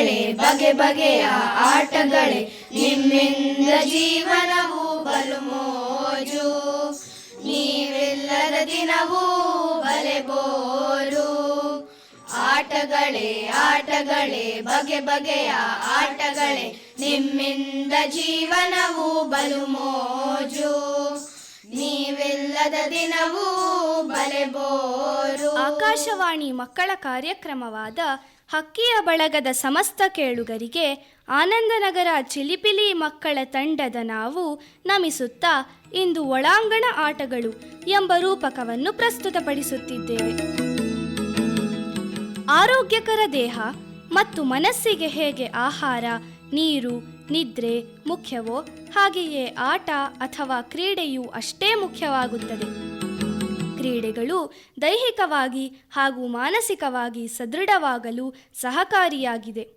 ಆಟಗಳೇ ಬಗೆ ಬಗೆಯ ಆಟಗಳೇ, ನಿಮ್ಮಿಂದ ಜೀವನವು ಬಲು ಮೋಜು. ನೀವಿಲ್ಲದ ದಿನವೂ ಬಲೆ ಬೋರು. ಆಟಗಳೇ ಆಟಗಳೇ ಬಗೆ ಬಗೆಯ ಆಟಗಳೇ, ನಿಮ್ಮಿಂದ ಜೀವನವು ಬಲು ಮೋಜು. ನೀವಿಲ್ಲದ ದಿನವೂ ಬಲೆ ಬೋರು. ಆಕಾಶವಾಣಿ ಮಕ್ಕಳ ಕಾರ್ಯಕ್ರಮವಾದ ಹಕ್ಕಿಯ ಬಳಗದ ಸಮಸ್ತ ಕೇಳುಗರಿಗೆ ಆನಂದನಗರ ಚಿಲಿಪಿಲಿ ಮಕ್ಕಳ ತಂಡದ ನಾವು ನಮಿಸುತ್ತಾ ಇಂದು ಒಳಾಂಗಣ ಆಟಗಳು ಎಂಬ ರೂಪಕವನ್ನು ಪ್ರಸ್ತುತಪಡಿಸುತ್ತಿದ್ದೇವೆ. ಆರೋಗ್ಯಕರ ದೇಹ ಮತ್ತು ಮನಸ್ಸಿಗೆ ಹೇಗೆ ಆಹಾರ, ನೀರು ನಿದ್ರೆ ಮುಖ್ಯವೋ ಹಾಗೆಯೇ ಆಟ ಅಥವಾ ಕ್ರೀಡೆಯೂ ಅಷ್ಟೇ ಮುಖ್ಯವಾಗುತ್ತದೆ. ಕ್ರೀಡೆಗಳು ದೈಹಿಕವಾಗಿ ಹಾಗೂ ಮಾನಸಿಕವಾಗಿ ಸದೃಢವಾಗಲು ಸಹಕಾರಿಯಾಗಿದೆ.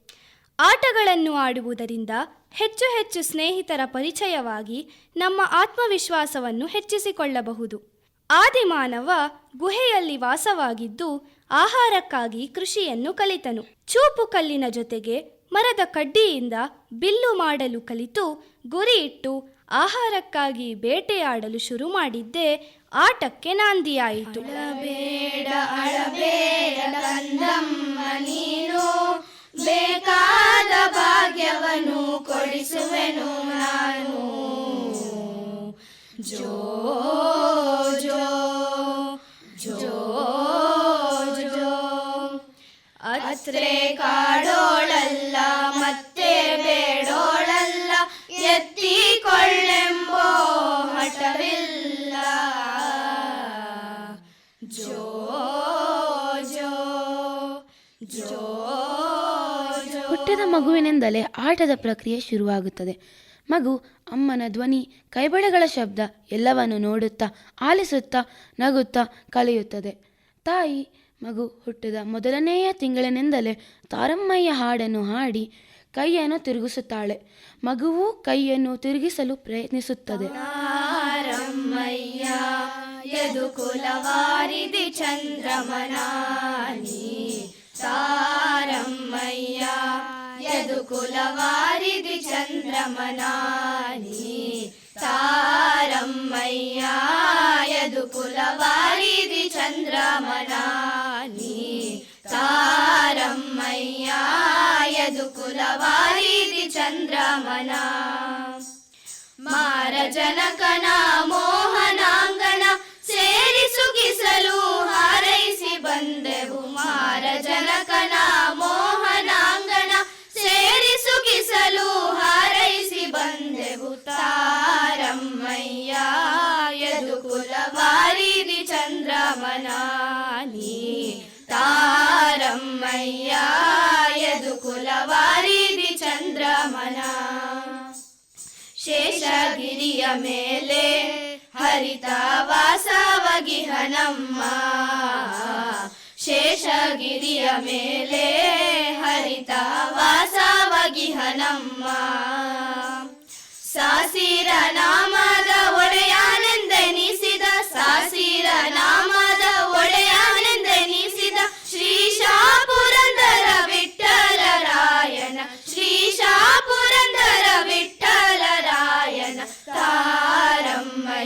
ಆಟಗಳನ್ನು ಆಡುವುದರಿಂದ ಹೆಚ್ಚು ಹೆಚ್ಚು ಸ್ನೇಹಿತರ ಪರಿಚಯವಾಗಿ ನಮ್ಮ ಆತ್ಮವಿಶ್ವಾಸವನ್ನು ಹೆಚ್ಚಿಸಿಕೊಳ್ಳಬಹುದು. ಆದಿಮಾನವ ಗುಹೆಯಲ್ಲಿ ವಾಸವಾಗಿದ್ದು ಆಹಾರಕ್ಕಾಗಿ ಕೃಷಿಯನ್ನು ಕಲಿತನು. ಚೂಪು ಕಲ್ಲಿನ ಜೊತೆಗೆ ಮರದ ಕಡ್ಡಿಯಿಂದ ಬಿಲ್ಲು ಮಾಡಲು ಕಲಿತು ಗುರಿ ಇಟ್ಟು ಆಹಾರಕ್ಕಾಗಿ ಬೇಟೆಯಾಡಲು ಶುರು ಮಾಡಿದ್ದೆ. ಆಟಕ್ಕೆ ನಾಂದಿಯಾಯಿತು. ಬೇಡ ಅಳಬೇಡ ಬೇಕಾದ ಭಾಗ್ಯವನ್ನು ಕೊಡಿಸುವೆನು ನಾನು. ಜೋ ಜೋ ಜೋ ಮಗುವಿನಿಂದಲೇ ಆಟದ ಪ್ರಕ್ರಿಯೆ ಶುರುವಾಗುತ್ತದೆ. ಮಗು ಅಮ್ಮನ ಧ್ವನಿ, ಕೈಬಳೆಗಳ ಶಬ್ದ ಎಲ್ಲವನ್ನು ನೋಡುತ್ತಾ, ಆಲಿಸುತ್ತಾ, ನಗುತ್ತಾ ಕಲಿಯುತ್ತದೆ. ತಾಯಿ, ಮಗು ಹುಟ್ಟಿದ ಮೊದಲನೆಯ ತಿಂಗಳಿನಿಂದಲೇ ತಾರಮ್ಮಯ್ಯ ಹಾಡನ್ನು ಹಾಡಿ ಕೈಯನ್ನು ತಿರುಗಿಸುತ್ತಾಳೆ. ಮಗುವು ಕೈಯನ್ನು ತಿರುಗಿಸಲು ಪ್ರಯತ್ನಿಸುತ್ತದೆ. ಚಂದ್ರಮನಾ ತಾರಮ್ಮಯ್ಯ ಯದು ಕುಲವಾರಿದಿ ಚಂದ್ರಮನಾನಿ ತಾರಮ್ಮಯ್ಯ ಯದು ಕುಲವಾರಿದಿ ಚಂದ್ರಮನಾನಿ ತಾರಮ್ಮಯ್ಯ ಯದು ಕುಲವಾರಿದಿ ಚಂದ್ರಮನ ಮಾರ ಜನಕನ ಮೇಲೆ ಹರಿತ ವಾಸವಾಗಿ ಹನಮ್ಮ. ಶೇಷಗಿರಿಯ ಮೇಲೆ ಹರಿತ ವಾಸವಾಗಿ ಹನಮ್ಮ. ಸಾಸಿರ ನಾಮದ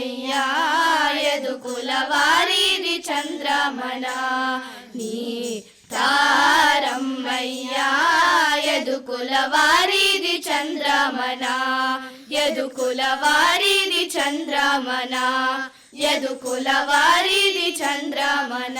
ಕುಲವಾರಿ ಕುಲವಾರಿದಿ ಚಂದ್ರಮನ. ನೀ ತಾರಮ್ಮಯ್ಯ ಯದು ಕುಲವಾರಿದಿ ಚಂದ್ರಮನ. ಯದು ಕುಲವಾರಿ ಚಂದ್ರಮನ. ಯದು ಕುಲವಾರಿ ಚಂದ್ರಮನ.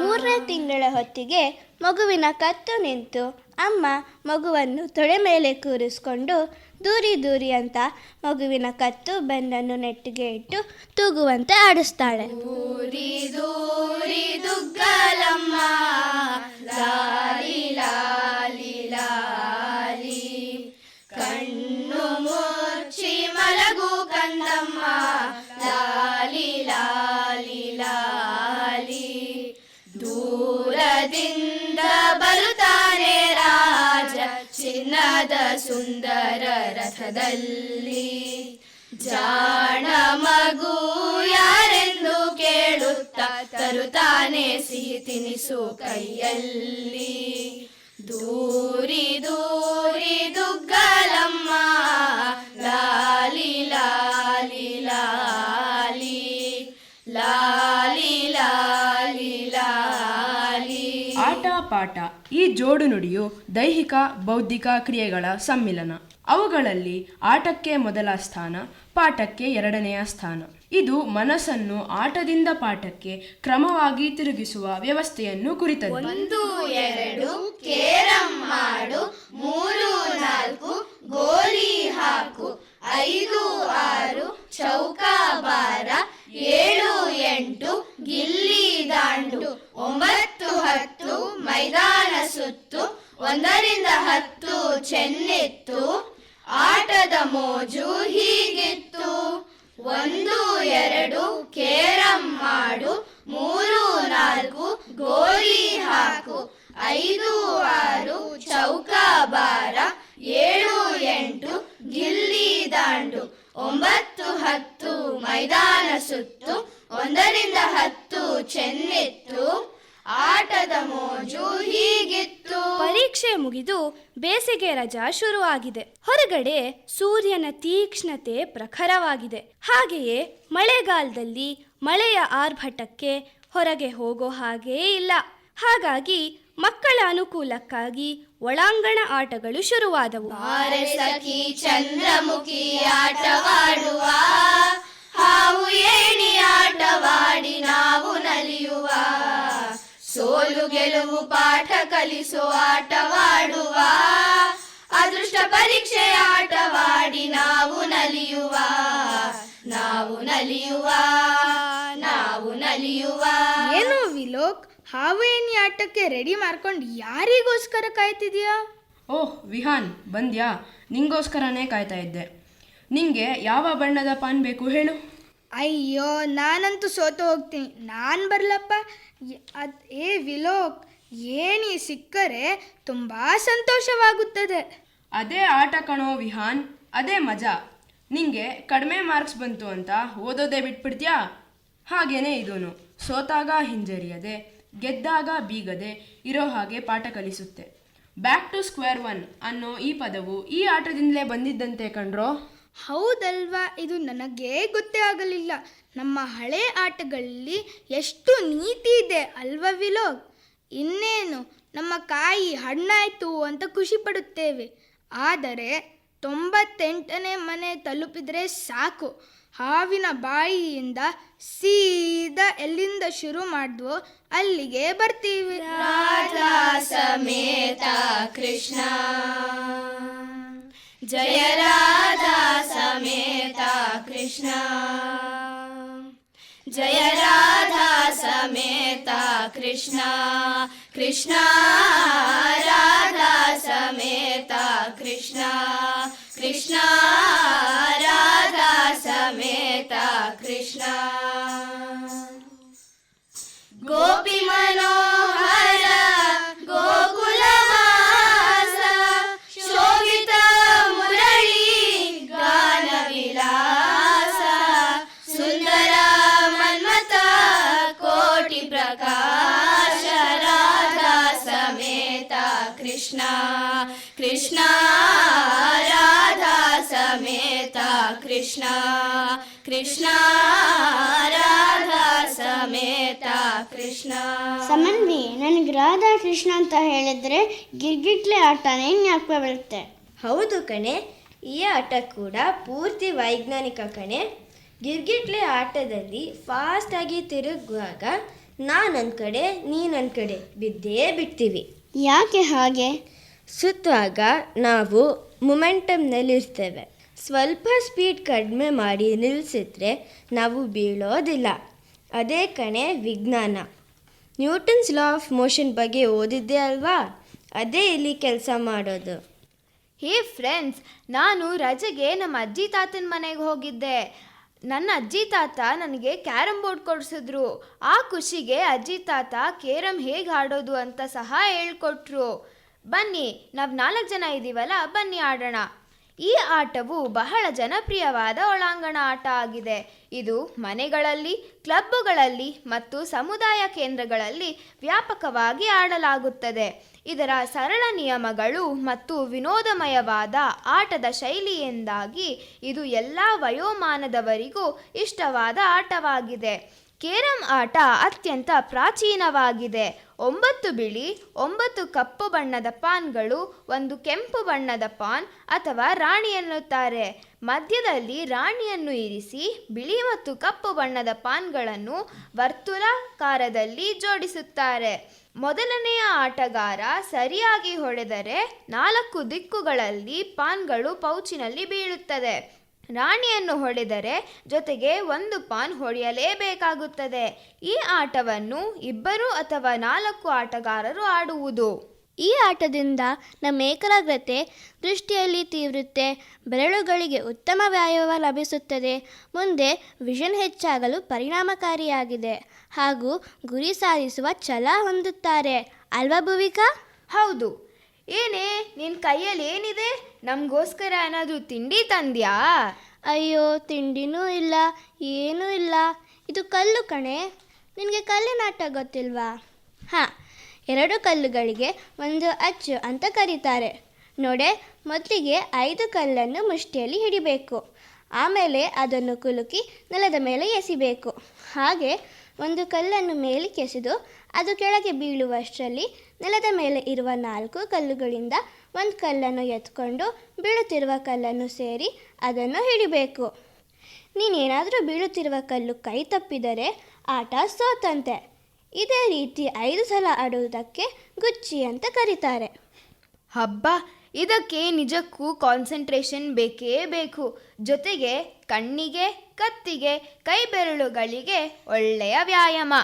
ಮೂರನೇ ತಿಂಗಳ ಹೊತ್ತಿಗೆ ಮಗುವಿನ ಕತ್ತು ನಿಂತು ಅಮ್ಮ ಮಗುವನ್ನು ತೊಡೆ ಮೇಲೆ ಕೂರಿಸ್ಕೊಂಡು ದೂರಿ ದೂರಿ ಅಂತ ಮಗುವಿನ ಕತ್ತು ಬೆನ್ನನ್ನು ನೆಟ್ಟಿಗೆ ಇಟ್ಟು ತೂಗುವಂತೆ ಆಡಿಸ್ತಾಳೆ. ದೂರಿ ದೂರಿ ದುಗ್ಗಲಮ್ಮ, ಲಾಲಿ ಲಾಲಿ ಕಣ್ಣು ಮುಚ್ಚಿ ಮಲಗು ಕಂದಮ್ಮ, ಲಾಲಿ ಲಾಲಿ ಲಾಲಿ. ದೂರದಿಂದ ಬರುತ್ತಾನೆ ರಾಜ, ಚಿನ್ನದ ಸುಂದರ ರಥದಲ್ಲಿ ಜಾಣ ಮಗು ಯಾರೆಂದು ಕೇಳುತ್ತ ತರುತ್ತಾನೆ ಸಿಹಿ ತಿನಿಸು ಕೈಯಲ್ಲಿ. ದೂರ ಈ ಜೋಡು ನುಡಿಯು ದೈಹಿಕ, ಬೌದ್ಧಿಕ ಕ್ರಿಯೆಗಳ ಸಮ್ಮಿಲನ. ಅವುಗಳಲ್ಲಿ ಆಟಕ್ಕೆ ಮೊದಲ ಸ್ಥಾನ, ಪಾಠಕ್ಕೆ ಎರಡನೆಯ ಸ್ಥಾನ. ಇದು ಮನಸ್ಸನ್ನು ಆಟದಿಂದ ಪಾಠಕ್ಕೆ ಕ್ರಮವಾಗಿ ತಿರುಗಿಸುವ ವ್ಯವಸ್ಥೆಯನ್ನು ಕುರಿತದ್ದು. ಒಂದು, ಎರಡು, ಕೇರಂ ಮಾಡು ಮೂರು, ನಾಲ್ಕು, ಗೋಲಿ ಹಾಕು, ಐದು, ಆರು, ಚೌಕಾಬಾರ, ಏಳು, ಎಂಟು, ಗಿಲ್ಲಿ ದಾಂಡು. ಒಂಬತ್ತು ಹತ್ತು ಮೈದಾನ ಸುತ್ತು, ಒಂದರಿಂದ ಹತ್ತು ಚೆನ್ನಿತ್ತು. ಆಟದ ಮೋಜು ಹೀಗಿತ್ತು. ಒಂದು, ಎರಡು, ಕೇರಂ ಮಾಡು, ಮೂರು, ನಾಲ್ಕು, ಗೋಲಿ ಹಾಕು. ಐದು, ಆರು, ಚೌಕಾಬಾರ, ಏಳು, ಎಂಟು, ಗಿಲ್ಲಿ ದಾಂಡು. ಒಂಬತ್ತು, ಹತ್ತು ಮೈದಾನ ಸುತ್ತು, ಒಂದರಿಂದ ಹತ್ತು ಚೆನ್ನೆತ್ತು. ಆಟದ ಮೋಜು ಹೀಗಿತ್ತು. ಪರೀಕ್ಷೆ ಮುಗಿದು ಬೇಸಿಗೆ ರಜಾ ಶುರುವಾಗಿದೆ. ಹೊರಗಡೆ ಸೂರ್ಯನ ತೀಕ್ಷ್ಣತೆ ಪ್ರಖರವಾಗಿದೆ. ಹಾಗೆಯೇ ಮಳೆಗಾಲದಲ್ಲಿ ಮಳೆಯ ಆರ್ಭಟಕ್ಕೆ ಹೊರಗೆ ಹೋಗೋ ಹಾಗೇ ಇಲ್ಲ. ಹಾಗಾಗಿ ಮಕ್ಕಳ ಅನುಕೂಲಕ್ಕಾಗಿ ಒಳಾಂಗಣ ಆಟಗಳು ಶುರುವಾದವು. ಚಂದ್ರಮುಖಿ ಆಟವಾಡುವ ಹಾವು ಏಣಿ ಆಟವಾಡಿ ನಾವು ನಲಿಯುವ. ಗೆಲುವು ಪಾಠ ಕಲಿಸೋ ಆಟವಾಡುವ. ಅದೃಷ್ಟ ಪರೀಕ್ಷೆ ಆಟವಾಡಿ ನಾವು ನಲಿಯುವ. ನಾವು ನಲಿಯುವ. ನಾವು ನಲಿಯುವ. ಏನು ವಿಲೋಕ್ ಹಾವು ಏಣಿ ಆಟಕ್ಕೆ ರೆಡಿ ಮಾಡ್ಕೊಂಡು ಯಾರಿಗೋಸ್ಕರ ಕಾಯ್ತಿದ್ಯಾ? ಓಹ್ ವಿಹಾನ್ ಬಂದ್ಯಾ? ನಿಂಗೋಸ್ಕರನೇ ಕಾಯ್ತಾ ಇದ್ದೆ. ನಿಂಗೆ ಯಾವ ಬಣ್ಣದ ಪಾನ್ ಬೇಕು ಹೇಳು? ಅಯ್ಯೋ, ನಾನಂತೂ ಸೋತು ಹೋಗ್ತೀನಿ. ನಾನು ಬರಲಪ್ಪ? ಅದ್ ಏ, ವಿಲೋಕ್, ಏನಿ ಸಿಕ್ಕರೆ? ತುಂಬ ಸಂತೋಷವಾಗುತ್ತದೆ. ಅದೇ ಆಟ ಕಣೋ ವಿಹಾನ್, ಅದೇ ಮಜಾ. ನಿಂಗೆ ಕಡಿಮೆ ಮಾರ್ಕ್ಸ್ ಬಂತು ಅಂತ ಓದೋದೇ ಬಿಟ್ಬಿಡ್ತೀಯಾ? ಹಾಗೇನೆ ಇದೂನು. ಸೋತಾಗ ಹಿಂಜರಿಯದೆ, ಗೆದ್ದಾಗ ಬೀಗದೆ, ಇರೋ ಹಾಗೆ ಪಾಠ ಕಲಿಸುತ್ತೆ. ಬ್ಯಾಕ್ ಟು ಸ್ಕ್ವೇರ್ ಒನ್ ಅನ್ನೋ ಈ ಪದವು ಈ ಆಟದಿಂದಲೇ ಬಂದಿದ್ದಂತೆ ಕಣ್ರೋ? ಹೌದಲ್ವಾ? ಇದು ನನಗೆ ಗೊತ್ತೇ ಆಗಲಿಲ್ಲ. ನಮ್ಮ ಹಳೆ ಆಟಗಳಲ್ಲಿ ಎಷ್ಟು ನೀತಿ ಇದೆ ಅಲ್ವಾ ವಿಲೋಕ್? ಇನ್ನೇನು, ನಮ್ಮ ಕಾಯಿ ಹಣ್ಣಾಯ್ತು ಅಂತ ಖುಷಿ ಪಡುತ್ತೇವೆ. ಆದರೆ ತೊಂಬತ್ತೆಂಟನೇ ಮನೆ ತಲುಪಿದರೆ ಸಾಕು. ಹಾವಿನ ಬಾಯಿಯಿಂದ ಸೀದಾ ಎಲ್ಲಿಂದ ಶುರು ಮಾಡಿದ್ವೋ ಅಲ್ಲಿಗೆ ಬರ್ತೀವಿ. ರಾಧಾ ಸಮೇತ ಕೃಷ್ಣ. जय राधा समेता कृष्ण। जय राधा समेता कृष्ण। कृष्ण राधा समेता कृष्ण। कृष्ण राधा समेता कृष्णा। ಕೃಷ್ಣ ಕೃಷ್ಣ ರಾಧಾ ಸಮೇತ ಕೃಷ್ಣ. ಸಮನ್ವಿ ನನಗೆ ರಾಧಾ ಕೃಷ್ಣ ಅಂತ ಹೇಳಿದ್ರೆ ಗಿರ್ಗಿಟ್ಲೆ ಆಟನೇ ಜ್ಞಾಪಕ ಬರುತ್ತೆ? ಹೌದು ಕಣೆ ಈ ಆಟ ಕೂಡ ಪೂರ್ತಿ ವೈಜ್ಞಾನಿಕ ಕಣೆ. ಗಿರ್ಗಿಟ್ಲೆ ಆಟದಲ್ಲಿ ಫಾಸ್ಟ್ ಆಗಿ ತಿರುಗುವಾಗ ನನ್ನ ಕಡೆ ನೀನೊಂದು ಕಡೆ ಬಿದ್ದೇ ಬಿಡ್ತೀವಿ. ಯಾಕೆ ಹಾಗೆ? ಸುತ್ತುವಾಗ ನಾವು ಮೊಮೆಂಟಮ್ನಲ್ಲಿರ್ತೇವೆ ಸ್ವಲ್ಪ ಸ್ಪೀಡ್ ಕಡಿಮೆ ಮಾಡಿ ನಿಲ್ಲಿಸಿದ್ರೆ ನಾವು ಬೀಳೋದಿಲ್ಲ. ಅದೇ ಕಣೆ ವಿಜ್ಞಾನ. ನ್ಯೂಟನ್ಸ್ ಲಾ ಆಫ್ ಮೋಷನ್ ಬಗ್ಗೆ ಓದಿದ್ದೆ ಅಲ್ವಾ? ಅದೇ ಇಲ್ಲಿ ಕೆಲಸ ಮಾಡೋದು. ಹೇ ಫ್ರೆಂಡ್ಸ್, ನಾನು ರಜೆಗೆ ನಮ್ಮ ಅಜ್ಜಿ ತಾತನ ಮನೆಗೆ ಹೋಗಿದ್ದೆ. ನನ್ನ ಅಜ್ಜಿ ತಾತ ನನಗೆ ಕ್ಯಾರಮ್ ಬೋರ್ಡ್ ಕೊಡಿಸಿದ್ರು. ಆ ಖುಷಿಗೆ ಅಜ್ಜಿ ತಾತ ಕೇರಮ್ ಹೇಗೆ ಆಡೋದು ಅಂತ ಸಹ ಹೇಳ್ಕೊಟ್ರು. ಬನ್ನಿ, ನಾವು ನಾಲ್ಕು ಜನ ಇದ್ದೀವಲ್ಲ ಬನ್ನಿ ಆಡೋಣ. ಈ ಆಟವು ಬಹಳ ಜನಪ್ರಿಯವಾದ ಒಳಾಂಗಣ ಆಟ ಆಗಿದೆ. ಇದು ಮನೆಗಳಲ್ಲಿ, ಕ್ಲಬ್ಬುಗಳಲ್ಲಿ ಮತ್ತು ಸಮುದಾಯ ಕೇಂದ್ರಗಳಲ್ಲಿ ವ್ಯಾಪಕವಾಗಿ ಆಡಲಾಗುತ್ತದೆ. ಇದರ ಸರಳ ನಿಯಮಗಳು ಮತ್ತು ವಿನೋದಮಯವಾದ ಆಟದ ಶೈಲಿಯಿಂದಾಗಿ ಇದು ಎಲ್ಲ ವಯೋಮಾನದವರಿಗೂ ಇಷ್ಟವಾದ ಆಟವಾಗಿದೆ. ಕೇರಂ ಆಟ ಅತ್ಯಂತ ಪ್ರಾಚೀನವಾಗಿದೆ. ಒಂಬತ್ತು ಬಿಳಿ, ಒಂಬತ್ತು ಕಪ್ಪು ಬಣ್ಣದ ಪಾನ್ಗಳು, ಒಂದು ಕೆಂಪು ಬಣ್ಣದ ಪಾನ್ ಅಥವಾ ರಾಣಿ ಎನ್ನುತ್ತಾರೆ. ಮಧ್ಯದಲ್ಲಿ ರಾಣಿಯನ್ನು ಇರಿಸಿ, ಬಿಳಿ ಮತ್ತು ಕಪ್ಪು ಬಣ್ಣದ ಪಾನ್ಗಳನ್ನು ವರ್ತುಲಾಕಾರದಲ್ಲಿ ಜೋಡಿಸುತ್ತಾರೆ. ಮೊದಲನೆಯ ಆಟಗಾರ ಸರಿಯಾಗಿ ಹೊಡೆದರೆ ನಾಲ್ಕು ದಿಕ್ಕುಗಳಲ್ಲಿ ಪಾನ್ಗಳು ಪೌಚಿನಲ್ಲಿ ಬೀಳುತ್ತದೆ. ರಾಣಿಯನ್ನು ಹೊಡೆದರೆ ಜೊತೆಗೆ ಒಂದು ಪಾನ್ ಹೊಡೆಯಲೇಬೇಕಾಗುತ್ತದೆ. ಈ ಆಟವನ್ನು ಇಬ್ಬರು ಅಥವಾ ನಾಲ್ಕು ಆಟಗಾರರು ಆಡುವುದು. ಈ ಆಟದಿಂದ ನಮ್ಮ ಏಕಾಗ್ರತೆ ದೃಷ್ಟಿಯಲ್ಲಿ ತೀವ್ರತೆ ಬೆರಳುಗಳಿಗೆ ಉತ್ತಮ ವ್ಯಾಯಾಮ ಲಭಿಸುತ್ತದೆ. ಮುಂದೆ ವಿಷನ್ ಹೆಚ್ಚಾಗಲು ಪರಿಣಾಮಕಾರಿಯಾಗಿದೆ. ಹಾಗೂ ಗುರಿ ಸಾಧಿಸುವ ಛಲ ಹೊಂದುತ್ತಾರೆ. ಅಲ್ವಾ ಭುವಿಕಾ? ಹೌದು. ಏನೇ ನಿನ್ನ ಕೈಯಲ್ಲಿ ಏನಿದೆ? ನಮಗೋಸ್ಕರ ಏನಾದರೂ ತಿಂಡಿ ತಂದ್ಯಾ? ಅಯ್ಯೋ, ತಿಂಡಿನೂ ಇಲ್ಲ, ಏನೂ ಇಲ್ಲ. ಇದು ಕಲ್ಲು ಕಣೆ. ನಿನಗೆ ಕಲ್ಲಿನ ಆಟ ಗೊತ್ತಿಲ್ವಾ? ಹಾಂ, ಎರಡು ಕಲ್ಲುಗಳಿಗೆ ಒಂದು ಅಚ್ಚು ಅಂತ ಕರೀತಾರೆ. ನೋಡೆ, ಮೊದಲಿಗೆ ಐದು ಕಲ್ಲನ್ನು ಮುಷ್ಟಿಯಲ್ಲಿ ಹಿಡಿಬೇಕು. ಆಮೇಲೆ ಅದನ್ನು ಕುಲುಕಿ ನೆಲದ ಮೇಲೆ ಎಸಿಬೇಕು. ಹಾಗೆ ಒಂದು ಕಲ್ಲನ್ನು ಮೇಲಕ್ಕೆ ಎಸೆದು ಅದು ಕೆಳಗೆ ಬೀಳುವಷ್ಟರಲ್ಲಿ ನೆಲದ ಮೇಲೆ ಇರುವ ನಾಲ್ಕು ಕಲ್ಲುಗಳಿಂದ ಒಂದು ಕಲ್ಲನ್ನು ಎತ್ಕೊಂಡು ಬೀಳುತ್ತಿರುವ ಕಲ್ಲನ್ನು ಸೇರಿ ಅದನ್ನು ಹಿಡಿಬೇಕು. ನೀನೇನಾದರೂ ಬೀಳುತ್ತಿರುವ ಕಲ್ಲು ಕೈ ತಪ್ಪಿದರೆ ಆಟ ಸೋತಂತೆ. ಇದೇ ರೀತಿ ಐದು ಸಲ ಆಡುವುದಕ್ಕೆ ಗುಚ್ಚಿ ಅಂತ ಕರೀತಾರೆ. ಹಬ್ಬ, ಇದಕ್ಕೆ ನಿಜಕ್ಕೂ ಕಾನ್ಸಂಟ್ರೇಷನ್ ಬೇಕೇ ಬೇಕು. ಜೊತೆಗೆ ಕಣ್ಣಿಗೆ, ಕತ್ತಿಗೆ ಕೈ ಬೆರಳುಗಳಿಗೆ ಒಳ್ಳೆಯ ವ್ಯಾಯಾಮ.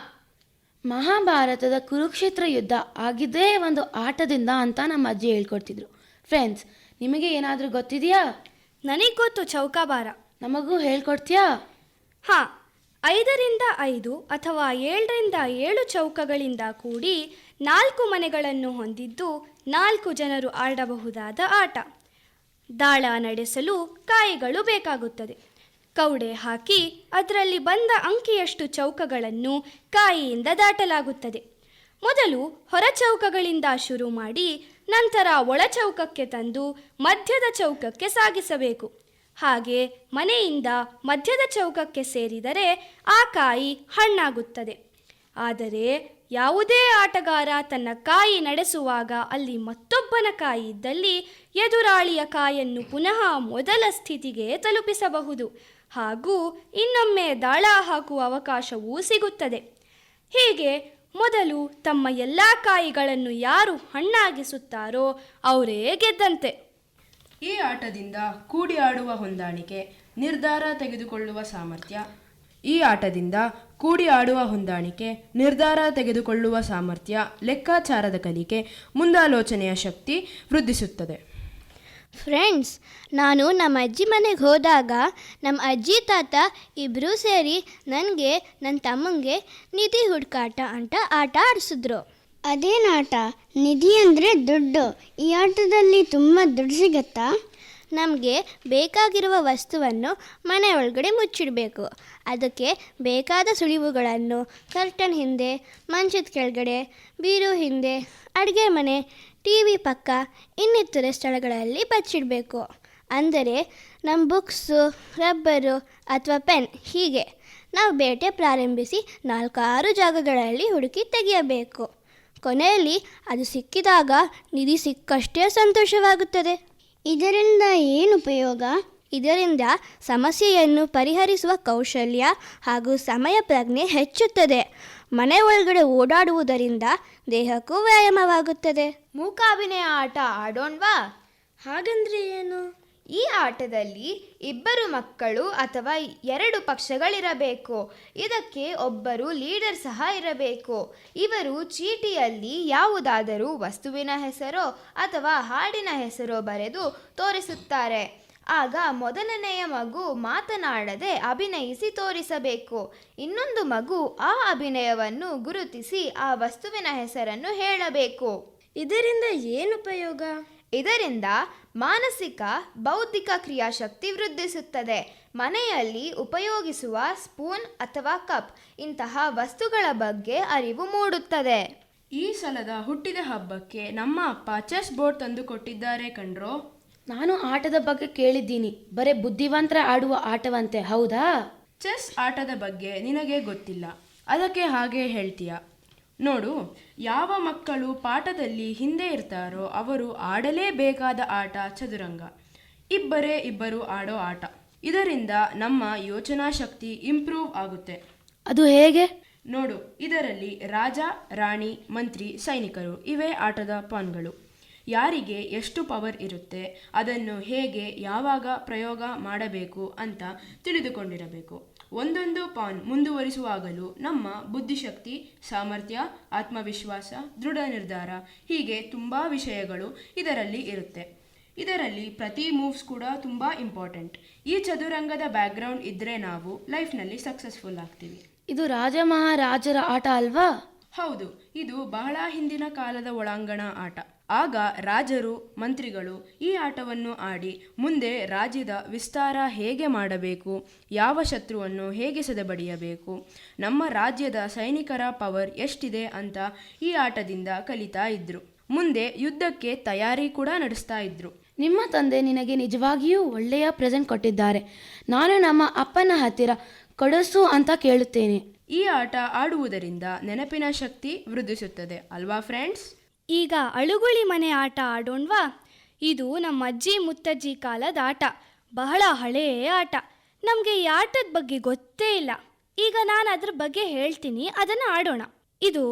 ಮಹಾಭಾರತದ ಕುರುಕ್ಷೇತ್ರ ಯುದ್ಧ ಆಗಿದ್ದೇ ಒಂದು ಆಟದಿಂದ ಅಂತ ನಮ್ಮ ಅಜ್ಜಿ ಹೇಳ್ಕೊಡ್ತಿದ್ರು. ಫ್ರೆಂಡ್ಸ್ ನಿಮಗೆ ಏನಾದರೂ ಗೊತ್ತಿದೆಯಾ? ನನಗೆ ಗೊತ್ತು ಚೌಕಾಬಾರ ನಮಗೂ ಹೇಳ್ಕೊಡ್ತೀಯಾ? ಹಾಂ ಐದರಿಂದ ಐದು ಅಥವಾ ಏಳರಿಂದ ಏಳು ಚೌಕಗಳಿಂದ ಕೂಡಿ ನಾಲ್ಕು ಮನೆಗಳನ್ನು ಹೊಂದಿದ್ದು ನಾಲ್ಕು ಜನರು ಆಡಬಹುದಾದ ಆಟ. ದಾಳ ನಡೆಸಲು ಕಾಯಿಗಳು ಬೇಕಾಗುತ್ತದೆ. ಕೌಡೆ ಹಾಕಿ ಅದರಲ್ಲಿ ಬಂದ ಅಂಕಿಯಷ್ಟು ಚೌಕಗಳನ್ನು ಕಾಯಿಯಿಂದ ದಾಟಲಾಗುತ್ತದೆ. ಮೊದಲು ಹೊರ ಚೌಕಗಳಿಂದ ಶುರು ಮಾಡಿ ನಂತರ ಒಳ ಚೌಕಕ್ಕೆ ತಂದು ಮಧ್ಯದ ಚೌಕಕ್ಕೆ ಸಾಗಿಸಬೇಕು. ಹಾಗೆ ಮನೆಯಿಂದ ಮಧ್ಯದ ಚೌಕಕ್ಕೆ ಸೇರಿದರೆ ಆ ಕಾಯಿ ಹಣ್ಣಾಗುತ್ತದೆ. ಆದರೆ ಯಾವುದೇ ಆಟಗಾರ ತನ್ನ ಕಾಯಿ ನಡೆಸುವಾಗ ಅಲ್ಲಿ ಮತ್ತೊಬ್ಬನ ಕಾಯಿ ಇದ್ದಲ್ಲಿ ಎದುರಾಳಿಯ ಕಾಯನ್ನು ಪುನಃ ಮೊದಲ ಸ್ಥಿತಿಗೆ ತಲುಪಿಸಬಹುದು. ಹಾಗೂ ಇನ್ನೊಮ್ಮೆ ದಾಳ ಹಾಕುವ ಅವಕಾಶವೂ ಸಿಗುತ್ತದೆ. ಹೀಗೆ ಮೊದಲು ತಮ್ಮ ಎಲ್ಲ ಕಾಯಿಗಳನ್ನು ಯಾರು ಹಣ್ಣಾಗಿಸುತ್ತಾರೋ ಅವರೇ ಗೆದ್ದಂತೆ. ಈ ಆಟದಿಂದ ಕೂಡಿ ಆಡುವ ಹೊಂದಾಣಿಕೆ, ನಿರ್ಧಾರ ತೆಗೆದುಕೊಳ್ಳುವ ಸಾಮರ್ಥ್ಯ. ಈ ಆಟದಿಂದ ಕೂಡಿ ಆಡುವ ಹೊಂದಾಣಿಕೆ, ನಿರ್ಧಾರ ತೆಗೆದುಕೊಳ್ಳುವ ಸಾಮರ್ಥ್ಯ, ಲೆಕ್ಕಾಚಾರದ ಕಲಿಕೆ, ಮುಂದಾಲೋಚನೆಯ ಶಕ್ತಿ ವೃದ್ಧಿಸುತ್ತದೆ. ಫ್ರೆಂಡ್ಸ್ ನಾನು ನಮ್ಮ ಅಜ್ಜಿ ಮನೆಗೆ ಹೋದಾಗ ನಮ್ಮ ಅಜ್ಜಿ ತಾತ ಇಬ್ಬರೂ ಸೇರಿ ನನಗೆ ನನ್ನ ತಮ್ಮಂಗೆ ನಿಧಿ ಹುಡುಕಾಟ ಅಂತ ಆಟ ಆಡಿಸಿದ್ರು. ಅದೇನಾಟ ನಿಧಿ ಅಂದರೆ ದುಡ್ಡು. ಈ ಆಟದಲ್ಲಿ ತುಂಬ ದುಡ್ಡು ಸಿಗತ್ತಾ? ನಮಗೆ ಬೇಕಾಗಿರುವ ವಸ್ತುವನ್ನು ಮನೆ ಒಳಗಡೆ ಮುಚ್ಚಿಡಬೇಕು. ಅದಕ್ಕೆ ಬೇಕಾದ ಸುಳಿವುಗಳನ್ನು ಕರ್ಟನ್ ಹಿಂದೆ ಮಂಚದ ಕೆಳಗಡೆ ಬೀರು ಹಿಂದೆ ಅಡುಗೆ ಮನೆ ಟಿ ವಿ ಪಕ್ಕ ಇನ್ನಿತರ ಸ್ಥಳಗಳಲ್ಲಿ ಬಚ್ಚಿಡಬೇಕು. ಅಂದರೆ ನಮ್ಮ ಬುಕ್ಸು, ರಬ್ಬರು ಅಥವಾ ಪೆನ್ ಹೀಗೆ. ನಾವು ಬೇಟೆ ಪ್ರಾರಂಭಿಸಿ ನಾಲ್ಕಾರು ಜಾಗಗಳಲ್ಲಿ ಹುಡುಕಿ ತೆಗೆಯಬೇಕು. ಕೊನೆಯಲ್ಲಿ ಅದು ಸಿಕ್ಕಿದಾಗ ನಿಧಿ ಸಿಕ್ಕಷ್ಟೇ ಸಂತೋಷವಾಗುತ್ತದೆ. ಇದರಿಂದ ಏನು ಉಪಯೋಗ? ಇದರಿಂದ ಸಮಸ್ಯೆಯನ್ನು ಪರಿಹರಿಸುವ ಕೌಶಲ್ಯ ಹಾಗೂ ಸಮಯ ಪ್ರಜ್ಞೆ ಹೆಚ್ಚುತ್ತದೆ. ಮನೆ ಒಳಗಡೆ ಓಡಾಡುವುದರಿಂದ ದೇಹಕ್ಕೂ ವ್ಯಾಯಾಮವಾಗುತ್ತದೆ. ಮೂಕಾಭಿನಯ ಆಟ ಆಡೋಣ್ವಾ? ಹಾಗಂದ್ರೆ ಏನು? ಈ ಆಟದಲ್ಲಿ ಇಬ್ಬರು ಮಕ್ಕಳು ಅಥವಾ ಎರಡು ಪಕ್ಷಗಳಿರಬೇಕು. ಇದಕ್ಕೆ ಒಬ್ಬರು ಲೀಡರ್ ಸಹ ಇರಬೇಕು. ಇವರು ಚೀಟಿಯಲ್ಲಿ ಯಾವುದಾದರೂ ವಸ್ತುವಿನ ಹೆಸರೋ ಅಥವಾ ಹಾಡಿನ ಹೆಸರೋ ಬರೆದು ತೋರಿಸುತ್ತಾರೆ. ಆಗ ಮೊದಲನೆಯ ಮಗು ಮಾತನಾಡದೆ ಅಭಿನಯಿಸಿ ತೋರಿಸಬೇಕು. ಇನ್ನೊಂದು ಮಗು ಆ ಅಭಿನಯವನ್ನು ಗುರುತಿಸಿ ಆ ವಸ್ತುವಿನ ಹೆಸರನ್ನು ಹೇಳಬೇಕು. ಇದರಿಂದ ಏನು ಉಪಯೋಗ? ಇದರಿಂದ ಮಾನಸಿಕ ಬೌದ್ಧಿಕ ಕ್ರಿಯಾಶಕ್ತಿ ವೃದ್ಧಿಸುತ್ತದೆ. ಮನೆಯಲ್ಲಿ ಉಪಯೋಗಿಸುವ ಸ್ಪೂನ್ ಅಥವಾ ಕಪ್ ಇಂತಹ ವಸ್ತುಗಳ ಬಗ್ಗೆ ಅರಿವು ಮೂಡುತ್ತದೆ. ಈ ಸಲದ ಹುಟ್ಟಿದ ಹಬ್ಬಕ್ಕೆ ನಮ್ಮ ಅಪ್ಪ ಚೆಸ್ ಬೋರ್ಡ್ ತಂದು ಕೊಟ್ಟಿದ್ದಾರೆ ಕಣ್ರೋ? ನಾನು ಆಟದ ಬಗ್ಗೆ ಕೇಳಿದ್ದೀನಿ. ಬರೇ ಬುದ್ಧಿವಂತರ ಆಡುವ ಆಟವಂತೆ ಹೌದಾ? ಚೆಸ್ ಆಟದ ಬಗ್ಗೆ ನಿನಗೆ ಗೊತ್ತಿಲ್ಲ. ಅದಕ್ಕೆ ಹಾಗೆ ಹೇಳ್ತೀಯ. ನೋಡು ಯಾವ ಮಕ್ಕಳು ಪಾಠದಲ್ಲಿ ಹಿಂದೆ ಇರ್ತಾರೋ ಅವರು ಆಡಲೇಬೇಕಾದ ಆಟ ಚದುರಂಗ. ಇಬ್ಬರೇ ಇಬ್ಬರು ಆಡೋ ಆಟ. ಇದರಿಂದ ನಮ್ಮ ಯೋಚನಾ ಶಕ್ತಿ ಇಂಪ್ರೂವ್ ಆಗುತ್ತೆ. ಅದು ಹೇಗೆ? ನೋಡು ಇದರಲ್ಲಿ ರಾಜ ರಾಣಿ ಮಂತ್ರಿ ಸೈನಿಕರು ಇವೇ ಆಟದ ಪಾನ್ಗಳು. ಯಾರಿಗೆ ಎಷ್ಟು ಪವರ್ ಇರುತ್ತೆ ಅದನ್ನು ಹೇಗೆ ಯಾವಾಗ ಪ್ರಯೋಗ ಮಾಡಬೇಕು ಅಂತ ತಿಳಿದುಕೊಂಡಿರಬೇಕು. ಒಂದೊಂದು ಪಾನ್ ಮುಂದುವರಿಸುವಾಗಲೂ ನಮ್ಮ ಬುದ್ಧಿಶಕ್ತಿ ಸಾಮರ್ಥ್ಯ ಆತ್ಮವಿಶ್ವಾಸ ದೃಢ ನಿರ್ಧಾರ ಹೀಗೆ ತುಂಬ ವಿಷಯಗಳು ಇದರಲ್ಲಿ ಇರುತ್ತೆ. ಇದರಲ್ಲಿ ಪ್ರತಿ ಮೂವ್ಸ್ ಕೂಡ ತುಂಬ ಇಂಪಾರ್ಟೆಂಟ್ ಈ ಚದುರಂಗದ ಬ್ಯಾಕ್ಗ್ರೌಂಡ್ ಇದ್ರೆ ನಾವು ಲೈಫ್ನಲ್ಲಿ ಸಕ್ಸಸ್ಫುಲ್ ಆಗ್ತೀವಿ. ಇದು ರಾಜ ಮಹಾರಾಜರ ಆಟ ಅಲ್ವಾ? ಹೌದು ಇದು ಬಹಳ ಹಿಂದಿನ ಕಾಲದ ಒಳಾಂಗಣ ಆಟ. ಆಗ ರಾಜರು ಮಂತ್ರಿಗಳು ಈ ಆಟವನ್ನು ಆಡಿ ಮುಂದೆ ರಾಜ್ಯದ ವಿಸ್ತಾರ ಹೇಗೆ ಮಾಡಬೇಕು ಯಾವ ಶತ್ರುವನ್ನು ಹೇಗೆ ಸದಬಡಿಯಬೇಕು ನಮ್ಮ ರಾಜ್ಯದ ಸೈನಿಕರ ಪವರ್ ಎಷ್ಟಿದೆ ಅಂತ ಈ ಆಟದಿಂದ ಕಲಿತಾ ಇದ್ರು. ಮುಂದೆ ಯುದ್ಧಕ್ಕೆ ತಯಾರಿ ಕೂಡ ನಡೆಸ್ತಾ ಇದ್ರು. ನಿಮ್ಮ ತಂದೆ ನಿನಗೆ ನಿಜವಾಗಿಯೂ ಒಳ್ಳೆಯ ಪ್ರೆಸೆಂಟ್ ಕೊಟ್ಟಿದ್ದಾರೆ. ನಾನು ನಮ್ಮ ಅಪ್ಪನ ಹತ್ತಿರ ಕಡಸು ಅಂತ ಕೇಳುತ್ತೇನೆ. ಈ ಆಟ ಆಡುವುದರಿಂದ ನೆನಪಿನ ಶಕ್ತಿ ವೃದ್ಧಿಸುತ್ತದೆ ಅಲ್ವಾ ಫ್ರೆಂಡ್ಸ್ ಈಗ ಅಳುಗುಳಿ ಮನೆ ಆಟ ಆಡೋಣ್ವಾ? ಇದು ನಮ್ಮ ಅಜ್ಜಿ ಮುತ್ತಜ್ಜಿ ಕಾಲದ ಆಟ. ಬಹಳ ಹಳೆಯ ಆಟ. ನಮಗೆ ಈ ಆಟದ ಬಗ್ಗೆ ಗೊತ್ತೇ ಇಲ್ಲ. ಈಗ ನಾನು ಅದ್ರ ಬಗ್ಗೆ ಹೇಳ್ತೀನಿ, ಅದನ್ನು ಆಡೋಣ. ಇದು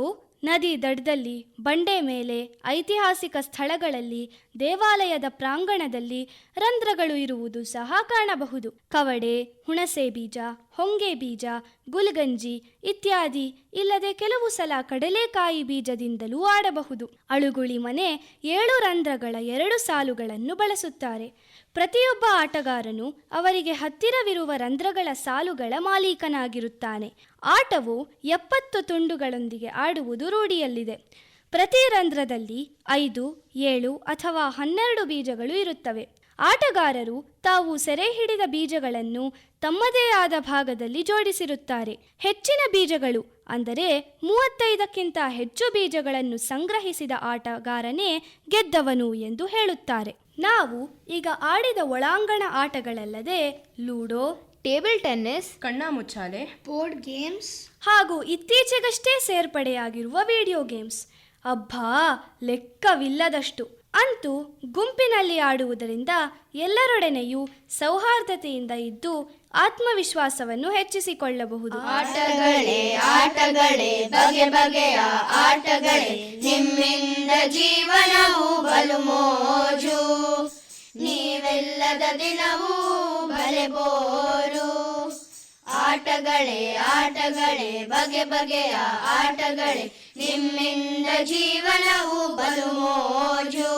ನದಿ ದಡದಲ್ಲಿ ಬಂಡೆ ಮೇಲೆ ಐತಿಹಾಸಿಕ ಸ್ಥಳಗಳಲ್ಲಿ, ದೇವಾಲಯದ ಪ್ರಾಂಗಣದಲ್ಲಿ ರಂಧ್ರಗಳು ಇರುವುದು ಸಹ ಕಾಣಬಹುದು. ಕವಡೆ, ಹುಣಸೆ ಬೀಜ, ಹೊಂಗೆ ಬೀಜ, ಗುಲ್ಗಂಜಿ ಇತ್ಯಾದಿ ಇಲ್ಲದೆ ಕೆಲವು ಸಲ ಕಡಲೆಕಾಯಿ ಬೀಜದಿಂದಲೂ ಆಡಬಹುದು. ಅಳುಗುಳಿ ಮನೆ ಏಳು ರಂಧ್ರಗಳ ಎರಡು ಸಾಲುಗಳನ್ನು ಬಳಸುತ್ತಾರೆ. ಪ್ರತಿಯೊಬ್ಬ ಆಟಗಾರನು ಅವರಿಗೆ ಹತ್ತಿರವಿರುವ ರಂಧ್ರಗಳ ಸಾಲುಗಳ ಮಾಲೀಕನಾಗಿರುತ್ತಾನೆ. ಆಟವು ಎಪ್ಪತ್ತು ತುಂಡುಗಳೊಂದಿಗೆ ಆಡುವುದು ರೂಢಿಯಲ್ಲಿದೆ. ಪ್ರತಿ ರಂಧ್ರದಲ್ಲಿ ಐದು ಏಳು ಅಥವಾ ಹನ್ನೆರಡು ಬೀಜಗಳು ಇರುತ್ತವೆ. ಆಟಗಾರರು ತಾವು ಸೆರೆ ಹಿಡಿದ ಬೀಜಗಳನ್ನು ತಮ್ಮದೇ ಆದ ಭಾಗದಲ್ಲಿ ಜೋಡಿಸಿರುತ್ತಾರೆ. ಹೆಚ್ಚಿನ ಬೀಜಗಳು ಅಂದರೆ ಮೂವತ್ತೈದಕ್ಕಿಂತ ಹೆಚ್ಚು ಬೀಜಗಳನ್ನು ಸಂಗ್ರಹಿಸಿದ ಆಟಗಾರನೇ ಗೆದ್ದವನು ಎಂದು ಹೇಳುತ್ತಾರೆ. ನಾವು ಈಗ ಆಡಿದ ಒಳಾಂಗಣ ಆಟಗಳಲ್ಲದೆ ಲೂಡೋ ಟೇಬಲ್ ಟೆನ್ನಿಸ್ ಕಣ್ಣಾಮುಚ್ಚಾಲೆ ಬೋರ್ಡ್ ಗೇಮ್ಸ್ ಹಾಗೂ ಇತ್ತೀಚೆಗಷ್ಟೇ ಸೇರ್ಪಡೆಯಾಗಿರುವ ವಿಡಿಯೋ ಗೇಮ್ಸ್. ಅಬ್ಬಾ, ಲೆಕ್ಕವಿಲ್ಲದಷ್ಟು. ಅಂತೂ ಗುಂಪಿನಲ್ಲಿ ಆಡುವುದರಿಂದ ಎಲ್ಲರೊಡನೆಯೂ ಸೌಹಾರ್ದತೆಯಿಂದ ಇದ್ದು ಆತ್ಮವಿಶ್ವಾಸವನ್ನು ಹೆಚ್ಚಿಸಿಕೊಳ್ಳಬಹುದು. ಆಟಗಳೇ ಆಟಗಳೇ, ಬಗೆ ಬಗೆಯ ಆಟಗಳೇ, ನಿಮ್ಮಿಂದ ಜೀವನವು ಬಲು ಮೋಜು. ನೀವೆಲ್ಲದ ದಿನವೂ ಬಲೆ ಬೋರು. ಆಟಗಳೇ ಆಟಗಳೇ, ಬಗೆ ಬಗೆಯ ಆಟಗಳೇ. ನಿಮ್ಮಿಂದ ಜೀವನವು ಬಲು ಮೋಜು.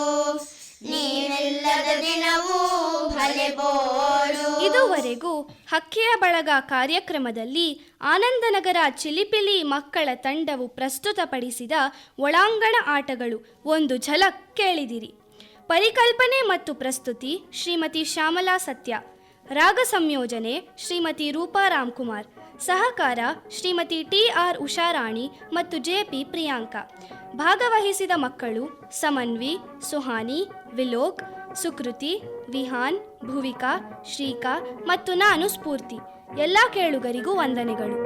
ನೀವೆಲ್ಲದ ದಿನವೂ ಭಲೆ ಬೋರು. ಇದುವರೆಗೂ ಹಕ್ಕಿಯ ಬಳಗ ಕಾರ್ಯಕ್ರಮದಲ್ಲಿ ಆನಂದನಗರ ಚಿಲಿಪಿಲಿ ಮಕ್ಕಳ ತಂಡವು ಪ್ರಸ್ತುತಪಡಿಸಿದ ಒಳಾಂಗಣ ಆಟಗಳು ಒಂದು ಝಲಕ್ ಕೇಳಿದಿರಿ. ಪರಿಕಲ್ಪನೆ ಮತ್ತು ಪ್ರಸ್ತುತಿ ಶ್ರೀಮತಿ ಶ್ಯಾಮಲಾ ಸತ್ಯ. ರಾಗ ಸಂಯೋಜನೆ ಶ್ರೀಮತಿ ರೂಪಾ ರಾಮ್ಕುಮಾರ್. ಸಹಕಾರ ಶ್ರೀಮತಿ ಟಿ ಆರ್ ಉಷಾರಾಣಿ ಮತ್ತು ಜೆ ಪಿ ಪ್ರಿಯಾಂಕಾ. ಭಾಗವಹಿಸಿದ ಮಕ್ಕಳು ಸಮನ್ವಿ, ಸುಹಾನಿ, ವಿಲೋಕ್, ಸುಕೃತಿ, ವಿಹಾನ್, ಭುವಿಕಾ, ಶ್ರೀಕಾ ಮತ್ತು ನಾನು ಸ್ಫೂರ್ತಿ. ಎಲ್ಲ ಕೇಳುಗರಿಗೂ ವಂದನೆಗಳು.